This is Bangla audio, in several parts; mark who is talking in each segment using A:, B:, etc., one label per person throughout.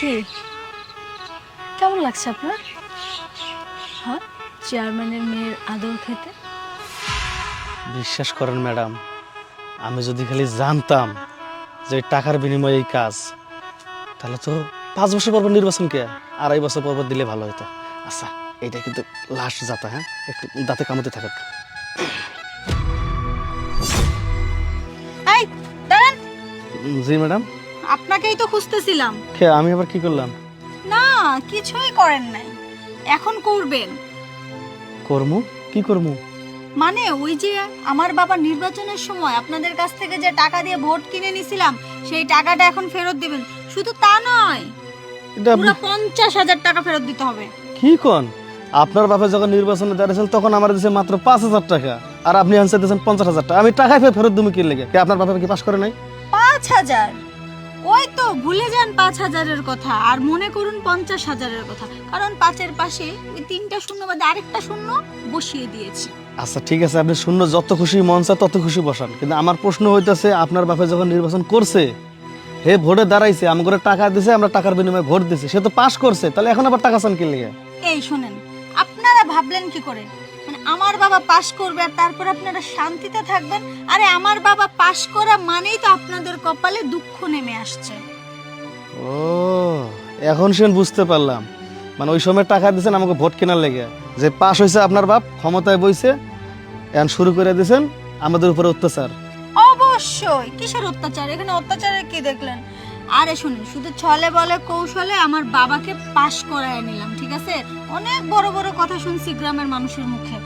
A: কি? কেমন লাগছে আপনার? হ্যাঁ? চেয়ারম্যানের মেয়ের আদর খেতে?
B: বিশ্বাস করেন ম্যাডাম আমি যদি খালি জানতাম যে টাকার বিনিময়ে এই কাজ তাহলে তো পাঁচ বছর পর পর নির্বাচন কে? আড়াই বছর পর দিলে ভালো হতো আচ্ছা এইটা কিন্তু লাস্ট যাতা হ্যাঁ? একটু দাঁতে কামতে উম, জি ম্যাডাম?
A: আপনাকেই তো খুঁজতেছিলাম।
B: কে আমি আবার কি করলাম?
A: না কিছুই করেন নাই। এখন করবেন।
B: কর্মু? কি কর্মু?
A: মানে ওই যে আমার বাবা নির্বাচনের সময় আপনাদের কাছ থেকে যে টাকা দিয়ে ভোট কিনে নিছিলাম সেই টাকাটা এখন ফেরত দিবেন। শুধু তা নয়
B: এটা
A: পুরো পঞ্চাশ হাজার টাকা ফেরত দিতে হবে।
B: কি কোন? আপনার বাপে যখন নির্বাচনে দাঁড়িয়েছিল তখন আমার দিয়েছে মাত্র পাঁচ হাজার টাকা। আর আপনি আনসার দিয়েছেন পঞ্চাশ হাজার টাকা। আমি টাকায় ফেরত তুমি কি লেগে? কে আপনার বাপে কি পাস করে নাই?
A: পাঁচ হাজার? ভুলে যান পাঁচ হাজারের কথা। আর মনে করুন পঞ্চাশ হাজারের কথা। কারণ পাঁচের পাশে ওই তিনটা শূন্য বাদে আরেকটা শূন্য বসিয়ে দিয়েছি।
B: আচ্ছা ঠিক আছে আপনি শূন্য যত খুশি মন চায় তত খুশি বসান। কিন্তু আমার প্রশ্ন হইতেছে আপনার বাপে যখন নির্বাচন করছে হে ভোটে দাঁড়াইছে আমি করে টাকা দিছে আমরা টাকার বিনিময়ে ভোট দিছি সে তো পাস করছে তাহলে এখন আবার টাকা চান কি লেগে?
A: এই শোনেন আপনারা ভাবলেন কি করে? মানে আমার বাবা পাশ করবে আর তারপর আপনারা শান্তিতে থাকবেন? আরে আমার বাবা পাশ করা মানেই তো আপনাদের কপালে দুঃখ নেমে আসছে।
B: ও, এখন সে বুঝতে পারলাম। মানে ওই সময় টাকা দিয়েছেন আমাকে ভোট কেনার লেগে। যে পাস হয়েছে আপনার বাপ, ক্ষমতায় বইছে, এখন শুরু করে দিয়েছেন আমাদের উপরে অত্যাচার।
A: অবশ্যই, কিসের অত্যাচার? এখানে অত্যাচারে কি দেখলেন? আরে শুনুন, শুধু ছলে বলে কৌশলে আমার বাবাকে পাশ করায় নিলাম, ঠিক আছে? অনেক বড় বড় কথা শুনছি গ্রামের মানুষের মুখে।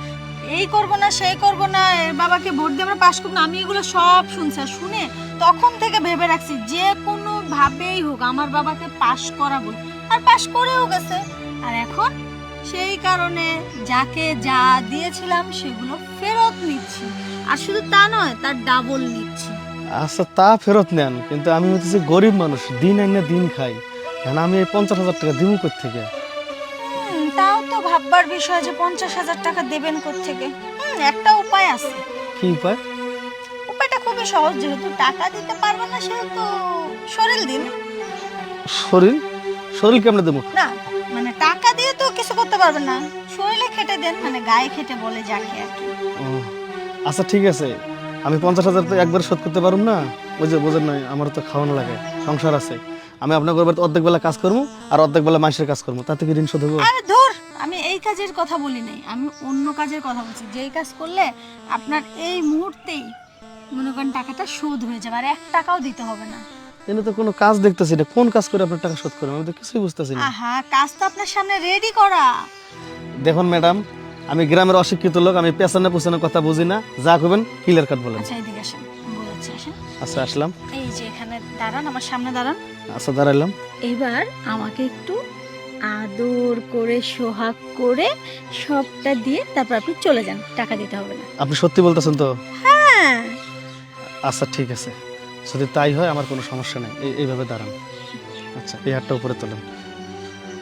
A: এই করব না, সেই করব না বাবাকে ভোট দিয়ে আমরা পাশ করব না, আমি এগুলো সব শুনছি। শুনে তখন থেকে ভেবে রাখছি, যে কোনো ভাবেই হোক আমার বাবাকে পাশ করাবো। আর পাশ করেও গেছে। আর এখন সেই কারণে যাকে যা দিয়েছিলাম সেগুলো ফেরত নিচ্ছি। আর শুধু তা নয় তার ডাবল নিচ্ছি।
B: আচ্ছা তা ফেরত নেন কিন্তু আমি হচ্ছে গরিব মানুষ দিন আইনে দিন খাই। এখন আমি এই পঞ্চাশ হাজার টাকা দিব থেকে
A: তাও তো ভাববার বিষয় যে পঞ্চাশ হাজার টাকা দেবেন থেকে একটা উপায় আছে।
B: কি উপায়?
A: খুবই সহজ যেহেতু টাকা দিতে পারবে না সেহেতু শরীর দিন।
B: শরীর? শরীর কেমনে দেবো?
A: না মানে টাকা দিয়ে তো কিছু করতে পারবেন না। শরীরে খেটে দেন মানে গায়ে খেটে বলে যাকে আর কি।
B: ও, আচ্ছা ঠিক আছে। আমি পঞ্চাশ হাজার তো একবার শোধ করতে পারুম না? ওই যে বোঝেন নয় আমার তো খাওয়ানো লাগে সংসার আছে। আমি আপনার বাড়িতে অর্ধেক বেলা কাজ করব আর অর্ধেক বেলা মানুষের কাজ করব। তাতে কি ঋণ শোধ হব?
A: আরে ধুর আমি এই কাজের কথা বলি নাই আমি অন্য কাজের কথা বলছি। যেই কাজ করলে আপনার এই মুহূর্তেই মনে করেন টাকাটা শোধ হয়ে যাবে আর এক টাকাও দিতে হবে না।
B: এনে তো কোনো কাজ দেখতেছি না। কোন কাজ করে আপনার টাকা শোধ আমি তো কিছুই বুঝতেছি না।
A: আহা কাজ তো আপনার সামনে রেডি করা।
B: দেখুন ম্যাডাম আমি গ্রামের অশিক্ষিত লোক আমি পেছনে পেছনে কথা বুঝি না। যা করবেন ক্লিয়ার কাট বলেন।
A: আচ্ছা এদিকে আসেন। বলেছি আসেন।
B: আচ্ছা আসলাম।
A: এই যে এখানে দাঁড়ান আমার সামনে দাঁড়ান।
B: আচ্ছা দাঁড়াইলাম।
A: এবার আমাকে একটু আদর করে সোহাগ করে সবটা দিয়ে তারপর আপনি চলে যান। টাকা দিতে হবে না।
B: আপনি সত্যি বলতেছেন তো?
A: হ্যাঁ
B: আচ্ছা ঠিক আছে। যদি তাই হয় আমার কোনো সমস্যা নেই। এই- এইভাবে দাঁড়ান। আচ্ছা এই হাতটা উপরে তোলেন।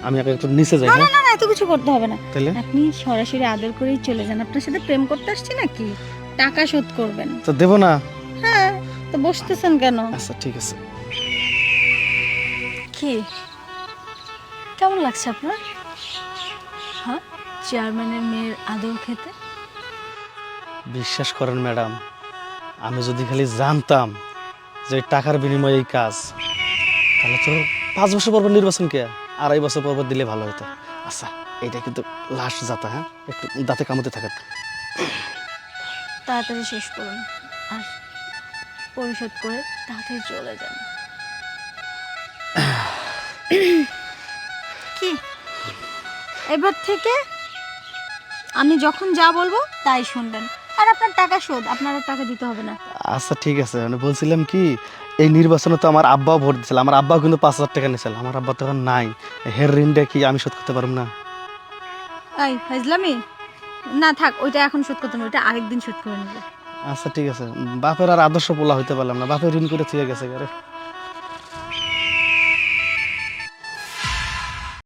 B: আমি আগে একটু নিচে যাই
A: না
B: হ্যাঁ?
A: না না এত কিছু করতে হবে না।
B: তাহলে?
A: আপনি সরাসরি আদর করেই চলে যান। আপনার সাথে প্রেম করতে আসছি নাকি? টাকা শোধ করবেন।
B: তো দেবো না?
A: হ্যাঁ তো বসতেছেন কেন?
B: আচ্ছা ঠিক আছে।
A: কি? কেমন লাগছে আপনার? হ্যাঁ চেয়ারম্যানের মেয়ের আদর খেতে?
B: বিশ্বাস করেন ম্যাডাম। আমি যদি খালি জানতাম যে টাকার বিনিময়ে এই কাজ তাহলে তো পাঁচ বছর পর পর নির্বাচন কে? আড়াই বছর পর পর দিলে ভালো হতো। আচ্ছা এটা কিন্তু লাস্ট যাতা হ্যাঁ? একটু দাঁতে কামতে থাকুক
A: তাড়াতাড়ি শেষ করুন আর পরিশোধ করে তাড়াতাড়ি চলে যান। কি? এবার থেকে আমি যখন যা বলব তাই শুনবেন। আর আপনার টাকা শোধ আপনার আর টাকা দিতে হবে না।
B: আচ্ছা ঠিক আছে। মানে বলছিলাম কি এই নির্বাচনে তো আমার আব্বাও ভোট দিয়েছিল আমার আব্বাও কিন্তু পাঁচ হাজার টাকা নিয়েছিল আমার আব্বা তো এখন নাই। হের ঋণটা কি আমি শোধ করতে পারব না?
A: এই ফাইজলামি? না থাক ওইটা এখন শোধ করতে না ওইটা আরেকদিন শোধ করে নেবে।
B: আচ্ছা ঠিক আছে। বাপের আর আদর্শ পোলা হইতে পারলাম না বাপের ঋণ করে থেকে গেছে আরে